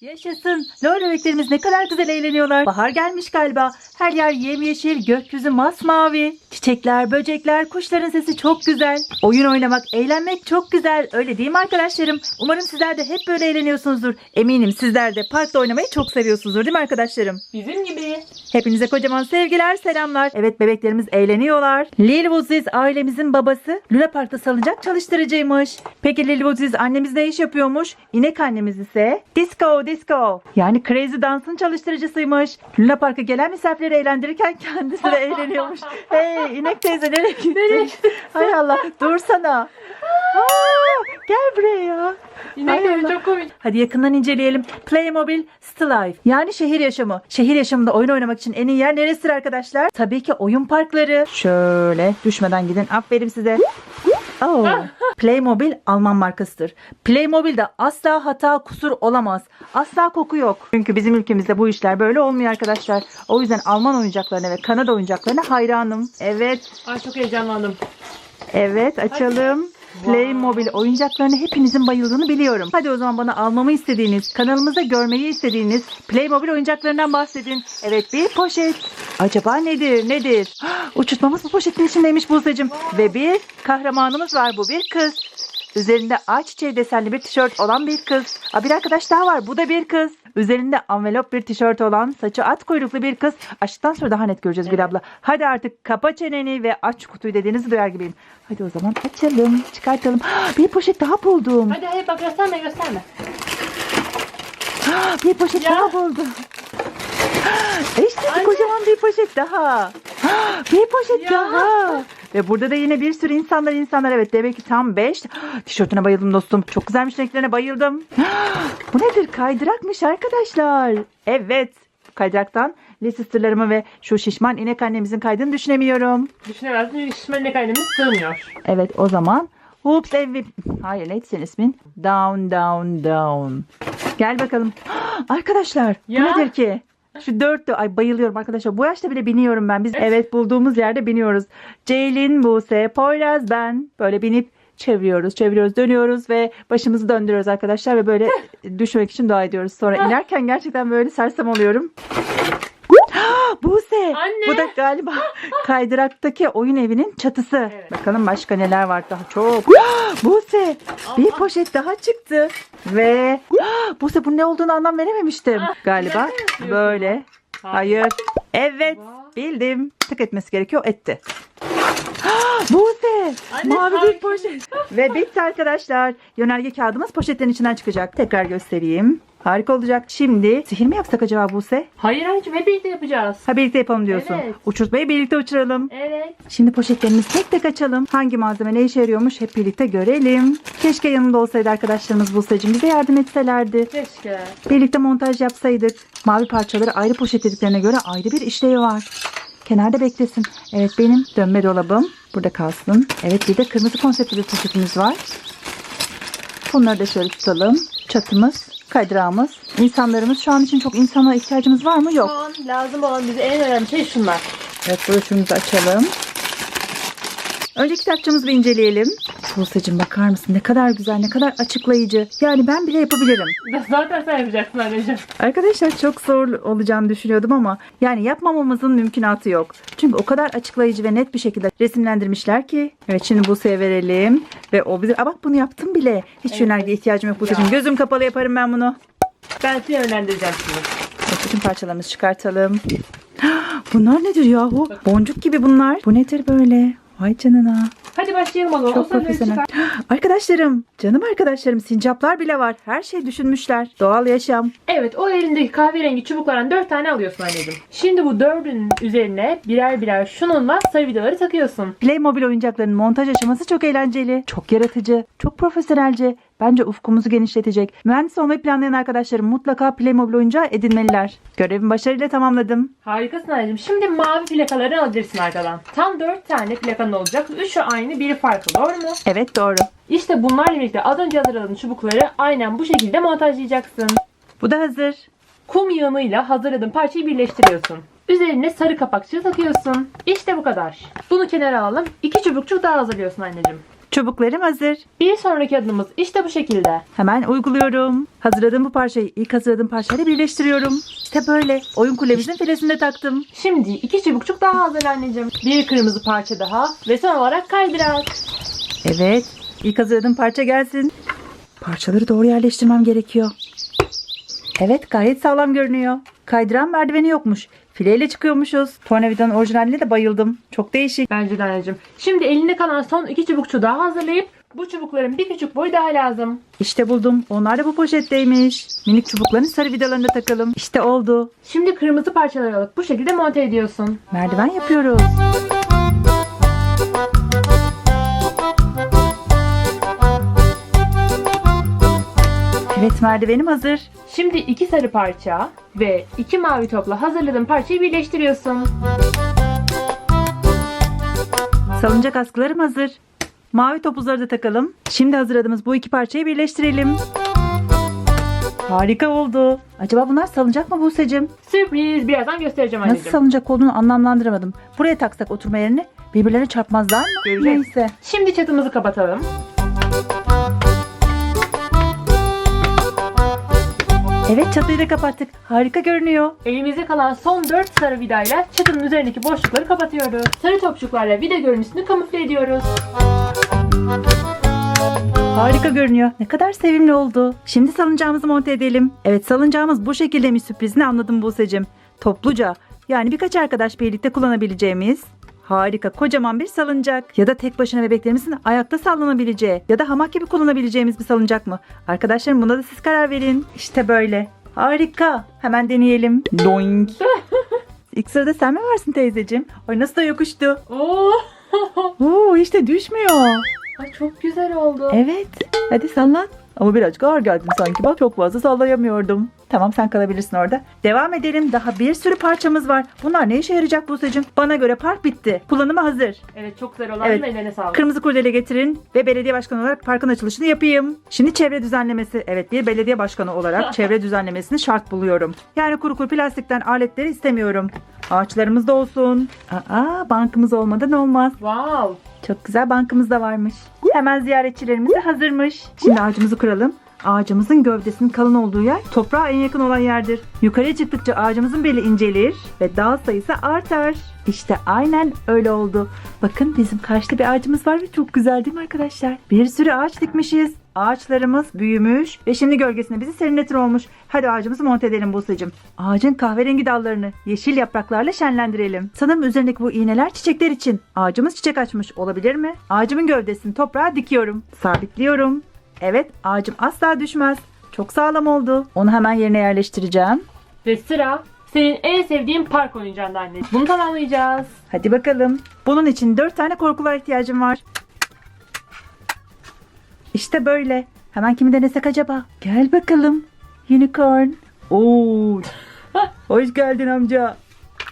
Yaşasın. Lor bebeklerimiz ne kadar güzel eğleniyorlar. Bahar gelmiş galiba. Her yer yemyeşil, gökyüzü masmavi. Çiçekler, böcekler, kuşların sesi çok güzel. Oyun oynamak, eğlenmek çok güzel. Öyle değil mi arkadaşlarım? Umarım sizler de hep böyle eğleniyorsunuzdur. Eminim sizler de parkta oynamayı çok seviyorsunuzdur değil mi arkadaşlarım? Bizim gibi. Hepinize kocaman sevgiler, selamlar. Evet bebeklerimiz eğleniyorlar. Lil Wuziz ailemizin babası Luna Park'ta salıncak çalıştırıcıymış. Peki Lil Wuziz annemiz ne iş yapıyormuş? İnek annemiz ise disco disco. Yani crazy dansın çalıştırıcısıymış. Luna Park'a gelen misafirleri eğlendirirken kendisi de eğleniyormuş. Hey inek teyze nereye gittin? Hay Allah dursana. Aa, gel buraya. İnek Ay gibi Allah. çok komik. Hadi yakından inceleyelim. Playmobil Still Life. Yani şehir yaşamı. Şehir yaşamında oyun oynamak için en iyi yer neresidir arkadaşlar? Tabii ki oyun parkları. Şöyle düşmeden gidin. Aferin size. Oh. Playmobil Alman markasıdır. Playmobil'de asla hata kusur olamaz. Asla koku yok. Çünkü bizim ülkemizde bu işler böyle olmuyor arkadaşlar. O yüzden Alman oyuncaklarına ve Kanada oyuncaklarına hayranım. Evet. Ay çok heyecanlandım. Evet açalım. Playmobil oyuncaklarına hepinizin bayıldığını biliyorum. Hadi o zaman bana almamı istediğiniz, kanalımızda görmeyi istediğiniz Playmobil oyuncaklarından bahsedin. Evet bir poşet. Acaba nedir nedir? Uçurtmamız bu poşetin içindeymiş Buse'cim. Ve bir kahramanımız var bu bir kız. Üzerinde ağaç çiçeği desenli bir tişört olan bir kız. Aa, bir arkadaş daha var. Bu da bir kız. Üzerinde envelop bir tişört olan, saçı at kuyruklu bir kız. Açtıktan sonra daha net göreceğiz Gül abla. Hadi artık kapa çeneni ve aç kutuyu dediğinizi duyar gibiyim. Hadi o zaman açalım, çıkartalım. Bir poşet daha buldum. Hadi hadi bak gösterme gösterme. Bir poşet Ya. daha buldum. İşte Anne. kocaman bir poşet daha. Bir poşet Ya. daha. Ve burada da yine bir sürü insanlar insanlar evet demek ki tam 5. Tişörtüne bayıldım dostum. Çok güzelmiş renklerine bayıldım. Bu nedir? Kaydırakmış arkadaşlar. Evet. Kaydıraktan Leicester ve şu şişman inek annemizin kaydığını düşünemiyorum. Düşünemezsin çünkü şişmenle kaynımız sığmıyor. Evet o zaman Hoops evi... Hayır neydi senin ismin? Down down down. Gel bakalım. Arkadaşlar Ya. bu nedir ki? Şu dörtlü. Ay bayılıyorum arkadaşlar. Bu yaşta bile biniyorum ben. Biz evet, bulduğumuz yerde biniyoruz. Ceylin, Buse, Poyraz, ben. Böyle binip çeviriyoruz, çeviriyoruz, dönüyoruz ve başımızı döndürüyoruz arkadaşlar ve böyle düşmek için dua ediyoruz. Sonra inerken gerçekten böyle sersem oluyorum. Buse. Anne. Bu da galiba kaydıraktaki oyun evinin çatısı. Evet. Bakalım başka neler var daha çok. Buse bir Allah. poşet daha çıktı. Ve Buse bunun ne olduğunu anlam verememiştim. Ah, Galiba böyle. Hayır. Evet bildim. Tık etmesi gerekiyor. Etti. Buse Anne, mavi bir poşet. Ve bitti arkadaşlar. Yönerge kağıdımız poşetlerin içinden çıkacak. Tekrar göstereyim. Harika olacak. Şimdi sihir mi yapsak acaba Buse? Hayır anneciğim hep birlikte yapacağız. Ha birlikte yapalım diyorsun. Evet. Uçurtmayı birlikte uçuralım. Evet. Şimdi poşetlerimizi tek tek açalım. Hangi malzeme ne işe yarıyormuş hep birlikte görelim. Keşke yanımda olsaydı arkadaşlarımız Buse'cim bize yardım etselerdi. Keşke. Birlikte montaj yapsaydık. Mavi parçaları ayrı poşetlediklerine göre ayrı bir işlevi var. Kenarda beklesin. Evet benim dönme dolabım burada kalsın. Evet bir de kırmızı konseptli bir poşetimiz var. Bunları da şöyle tutalım. Çatımız, kaydırağımız. İnsanlarımız şu an için çok insana ihtiyacımız var mı? Yok. Şu an lazım olan bize en önemli şey şunlar. Evet broşürümüzü açalım. Önce kitapçığımızı bir inceleyelim. Buse'cim bakar mısın? Ne kadar güzel, ne kadar açıklayıcı. Yani ben bile yapabilirim. Zaten sen yapacaksın anneciğim. Arkadaşlar çok zor olacağını düşünüyordum ama yani yapmamamızın mümkünatı yok. Çünkü o kadar açıklayıcı ve net bir şekilde resimlendirmişler ki. Evet şimdi Buse'ye verelim. Ve o bize... Aa bak bunu yaptım bile. Hiç Evet. yönerge ihtiyacım yok Buse'cim. Ya. Gözüm kapalı yaparım ben bunu. Ben seni yönlendireceğim şimdi. Bütün parçalarımızı çıkartalım. Bunlar nedir yahu? Boncuk gibi bunlar. Bu nedir böyle? Vay canına. Hadi başlayalım o zaman. Çok o profesyonel. Arkadaşlarım, canım arkadaşlarım sincaplar bile var. Her şey düşünmüşler. Doğal yaşam. Evet o elindeki kahverengi çubuklardan dört tane alıyorsun anneciğim. Şimdi bu dördünün üzerine birer birer şununla sarı vidaları takıyorsun. Playmobil oyuncaklarının montaj aşaması çok eğlenceli, çok yaratıcı, çok profesyonelce. Bence ufkumuzu genişletecek. Mühendis olmayı planlayan arkadaşlarım mutlaka Playmobil oyuncağı edinmeliler. Görevimi başarıyla tamamladım. Harikasın anneciğim. Şimdi mavi plakaları alabilirsin arkadan. Tam dört tane plakan olacak. Üçü aynı biri farklı doğru mu? Evet doğru. İşte bunlarla birlikte az önce hazırladığın çubukları aynen bu şekilde montajlayacaksın. Bu da hazır. Kum yığınıyla hazırladığın parçayı birleştiriyorsun. Üzerine sarı kapakçığı takıyorsun. İşte bu kadar. Bunu kenara alalım. İki çubukçuk daha hazırlıyorsun anneciğim. Çubuklarım hazır. Bir sonraki adımımız işte bu şekilde. Hemen uyguluyorum. Hazırladığım bu parçayı ilk hazırladığım parçayla birleştiriyorum. İşte böyle. Oyun kulemizin filesinde taktım. Şimdi iki çubukçuk daha hazır anneciğim. Bir kırmızı parça daha ve son olarak kaydırak. Evet. İlk hazırladığım parça gelsin. Parçaları doğru yerleştirmem gerekiyor. Evet gayet sağlam görünüyor. Kaydıran merdiveni yokmuş. Fileyle çıkıyormuşuz. Tornavidanın orijinaline de bayıldım. Çok değişik. Bence de anneciğim. Şimdi elinde kalan son iki çubukçuğu daha hazırlayıp bu çubukların bir küçük boyu daha lazım. İşte buldum. Onlar da bu poşetteymiş. Minik çubukların sarı vidalarını takalım. İşte oldu. Şimdi kırmızı parçaları alıp bu şekilde monte ediyorsun. Merdiven yapıyoruz. Evet merdivenim hazır. Şimdi iki sarı parça ve iki mavi topla hazırladığın parçayı birleştiriyorsun. Salıncak askılarım hazır. Mavi topuzları da takalım. Şimdi hazırladığımız bu iki parçayı birleştirelim. Harika oldu. Acaba bunlar salıncak mı Buse'cim? Sürpriz. Birazdan göstereceğim Nasıl anneciğim. salıncak olduğunu anlamlandıramadım. Buraya taksak oturma yerine birbirlerine çarpmazlar mı? Göreceğiz. Neyse. Şimdi çatımızı kapatalım. Evet çatıyı da kapattık. Harika görünüyor. Elimizde kalan son 4 sarı vidayla çatının üzerindeki boşlukları kapatıyoruz. Sarı topçuklarla vida görüntüsünü kamufle ediyoruz. Harika görünüyor. Ne kadar sevimli oldu. Şimdi salıncağımızı monte edelim. Evet salıncağımız bu şekilde mi sürprizini anladım Buse'cim. Topluca yani birkaç arkadaş birlikte kullanabileceğimiz harika kocaman bir salıncak. Ya da tek başına bebeklerimizin ayakta sallanabileceği ya da hamak gibi kullanabileceğimiz bir salıncak mı? Arkadaşlarım buna da siz karar verin. İşte böyle. Harika. Hemen deneyelim. Doink. İlk sırada sen mi varsın teyzeciğim? Ay nasıl da yokuştu. Oo! Oo işte düşmüyor. Ay çok güzel oldu. Evet. Hadi sallan. Ama birazcık ağır geldin sanki. Bak çok fazla sallayamıyordum. Tamam sen kalabilirsin orada. Devam edelim. Daha bir sürü parçamız var. Bunlar ne işe yarayacak Buse'cim? Bana göre park bitti. Kullanıma hazır. Evet çok güzel olan Evet. ellerine sağlık. Kırmızı kurdele getirin ve belediye başkanı olarak parkın açılışını yapayım. Şimdi çevre düzenlemesi. Evet bir belediye başkanı olarak çevre düzenlemesini şart buluyorum. Yani kuru kuru plastikten aletleri istemiyorum. Ağaçlarımız da olsun. Aa bankımız olmadan olmaz. Wow. Çok güzel bankımız da varmış. Hemen ziyaretçilerimiz de hazırmış. Şimdi ağacımızı kuralım. Ağacımızın gövdesinin kalın olduğu yer toprağa en yakın olan yerdir. Yukarıya çıktıkça ağacımızın beli incelir ve dal sayısı artar. İşte aynen öyle oldu. Bakın bizim karşıda bir ağacımız var ve çok güzel değil mi arkadaşlar? Bir sürü ağaç dikmişiz. Ağaçlarımız büyümüş ve şimdi gölgesinde bizi serinletir olmuş. Hadi ağacımızı monte edelim Buse'cim. Ağacın kahverengi dallarını yeşil yapraklarla şenlendirelim. Sanırım üzerindeki bu iğneler çiçekler için. Ağacımız çiçek açmış olabilir mi? Ağacımın gövdesini toprağa dikiyorum. Sabitliyorum. Evet ağacım asla düşmez. Çok sağlam oldu. Onu hemen yerine yerleştireceğim. Ve sıra senin en sevdiğin park oyuncağında anne. Bunu tamamlayacağız. Hadi bakalım. Bunun için dört tane korkuluğa ihtiyacım var. İşte böyle. Hemen kimi denesek acaba? Gel bakalım. Unicorn. Oo. Hoş geldin amca.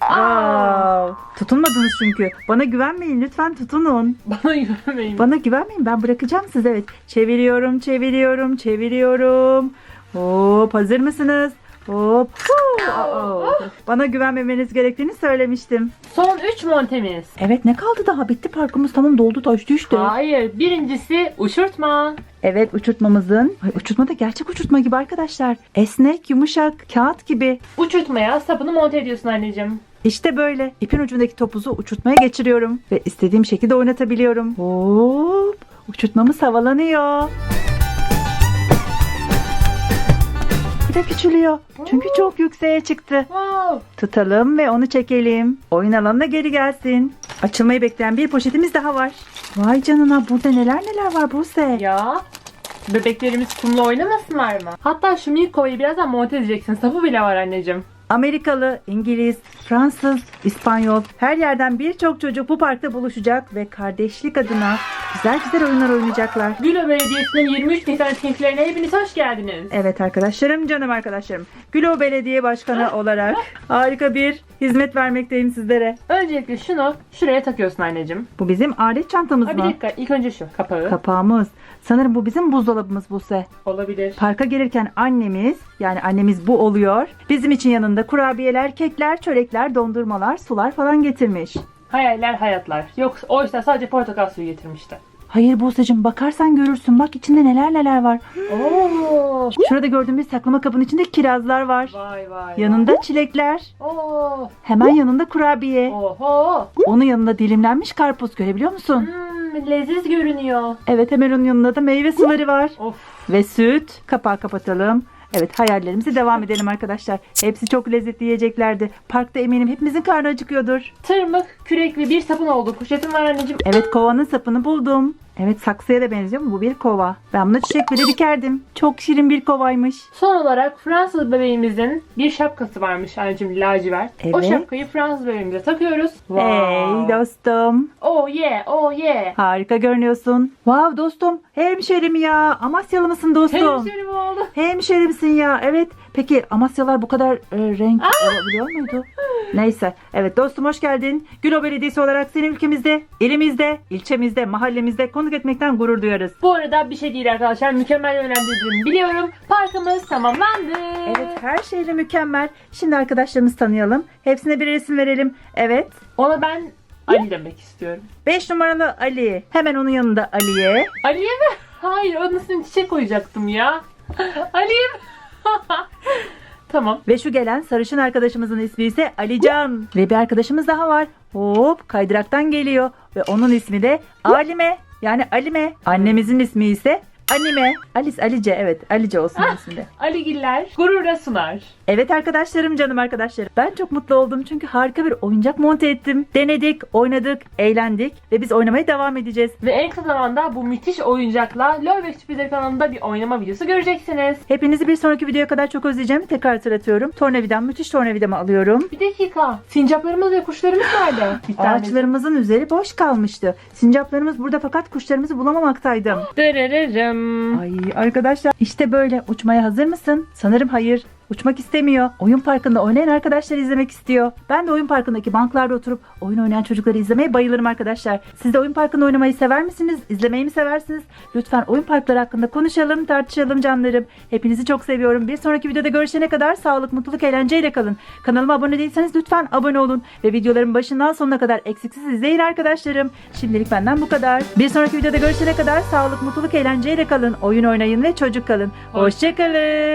Wow. Tutunmadınız çünkü. Bana güvenmeyin lütfen tutunun. Bana güvenmeyin. Bana güvenmeyin ben bırakacağım sizi evet. Çeviriyorum, çeviriyorum, çeviriyorum. Hop hazır mısınız? Hop. Aa, Bana güvenmemeniz gerektiğini söylemiştim. Son 3 montemiz. Evet ne kaldı daha? Bitti parkımız tamam doldu taştı işte. Hayır. Birincisi uçurtma. Evet uçurtmamızın. Ay, uçurtma da gerçek uçurtma gibi arkadaşlar. Esnek, yumuşak, kağıt gibi. Uçurtmaya sapını monte ediyorsun anneciğim. İşte böyle. İpin ucundaki topuzu uçurtmaya geçiriyorum. Ve istediğim şekilde oynatabiliyorum. Hop. Uçurtmamız havalanıyor. De küçülüyor. Çünkü çok yükseğe çıktı. Tutalım ve onu çekelim. Oyun alanına geri gelsin. Açılmayı bekleyen bir poşetimiz daha var. Vay canına burada neler neler var Buse. Ya bebeklerimiz kumla oynamasınlar mı? Hatta şu kovayı birazdan monte edeceksin. Sapı bile var anneciğim. Amerikalı, İngiliz, Fransız, İspanyol her yerden birçok çocuk bu parkta buluşacak ve kardeşlik adına güzel güzel oyunlar oynayacaklar. Gülo Belediyesi'nin 23 Nisan etkinliklerine hepiniz hoş geldiniz. Evet arkadaşlarım, canım arkadaşlarım. Gülo Belediye Başkanı olarak harika bir hizmet vermekteyim sizlere. Öncelikle şunu şuraya takıyorsun anneciğim. Bu bizim alet çantamız Ha, bir mı? dakika ilk önce şu kapağı. Kapağımız. Sanırım bu bizim buzdolabımız Buse. Olabilir. Parka gelirken annemiz, yani annemiz bu oluyor. Bizim için yanında kurabiyeler, kekler, çörekler, dondurmalar, sular falan getirmiş. Hayaller hayatlar. Yok oysa sadece portakal suyu getirmişti. Hayır Buse'cim bakarsan görürsün. Bak içinde neler neler var. Oo. Şurada gördüğün bir saklama kabının içinde kirazlar var. Vay vay. Yanında çilekler. Oo. Hemen yanında kurabiye. Oho. Onun yanında dilimlenmiş karpuz görebiliyor musun? Hmm, leziz görünüyor. Evet hemen onun yanında da meyve suları var. Of. Ve süt. Kapağı kapatalım. Evet hayallerimize devam edelim arkadaşlar. Hepsi çok lezzetli yiyeceklerdi. Parkta eminim hepimizin karnı acıkıyordur. Tırmık, kürekli bir sapın oldu. Poşetim var anneciğim. Evet kovanın sapını buldum. Evet saksıya da benziyor mu? Bu bir kova. Ben buna çiçek bile dikerdim. Çok şirin bir kovaymış. Son olarak Fransız bebeğimizin bir şapkası varmış anneciğim lacivert. O Evet. şapkayı Fransız bebeğimize takıyoruz. Hey dostum. Oh yeah, oh yeah. Harika görünüyorsun. Wow dostum. Hemşerim ya. Amasyalı mısın dostum? Hemşerim oldu. Hemşerimsin ya. Evet. Peki Amasyalar bu kadar e, renk olabiliyor muydu? Neyse. Evet dostum hoş geldin. Gülo Belediyesi olarak seni ülkemizde, ilimizde, ilçemizde, mahallemizde konuk etmekten gurur duyarız. Bu arada bir şey değil arkadaşlar. Mükemmel yönlendirdiğimi biliyorum. Parkımız tamamlandı. Evet her şeyle mükemmel. Şimdi arkadaşlarımızı tanıyalım. Hepsine bir resim verelim. Evet. Ona ben Ali demek istiyorum. 5 numaralı Ali. Hemen onun yanında Ali'ye. Ali'ye mi? Hayır onun üstüne çiçek koyacaktım ya. Ali'ye mi? tamam. Ve şu gelen sarışın arkadaşımızın ismi ise Alican. Ve bir arkadaşımız daha var. Hop kaydıraktan geliyor. Ve onun ismi de Alime. Yani Alime. Annemizin ismi ise Anime. Alice Alice evet Alice olsun isminde. Aligiller gururla sunar. Evet arkadaşlarım canım arkadaşlarım. Ben çok mutlu oldum çünkü harika bir oyuncak monte ettim. Denedik, oynadık, eğlendik ve biz oynamaya devam edeceğiz. Ve en kısa zamanda bu müthiş oyuncakla Love Sürprizler kanalında bir oynama videosu göreceksiniz. Hepinizi bir sonraki videoya kadar çok özleyeceğim. Tekrar hatırlatıyorum. Tornavidam, müthiş tornavidamı alıyorum. Bir dakika. Sincaplarımız ve kuşlarımız nerede? Bir. Ağaçlarımızın üzeri boş kalmıştı. Sincaplarımız burada fakat kuşlarımızı bulamaktaydım. Dırırırım. Ay arkadaşlar işte böyle uçmaya hazır mısın? Sanırım hayır. Uçmak istemiyor. Oyun parkında oynayan arkadaşlar izlemek istiyor. Ben de oyun parkındaki banklarda oturup oyun oynayan çocukları izlemeye bayılırım arkadaşlar. Siz de oyun parkında oynamayı sever misiniz? İzlemeyi mi seversiniz? Lütfen oyun parkları hakkında konuşalım, tartışalım canlarım. Hepinizi çok seviyorum. Bir sonraki videoda görüşene kadar sağlık, mutluluk, eğlenceyle kalın. Kanalıma abone değilseniz lütfen abone olun. Ve videoların başından sonuna kadar eksiksiz izleyin arkadaşlarım. Şimdilik benden bu kadar. Bir sonraki videoda görüşene kadar sağlık, mutluluk, eğlenceyle kalın. Oyun oynayın ve çocuk kalın. Hoşçakalın.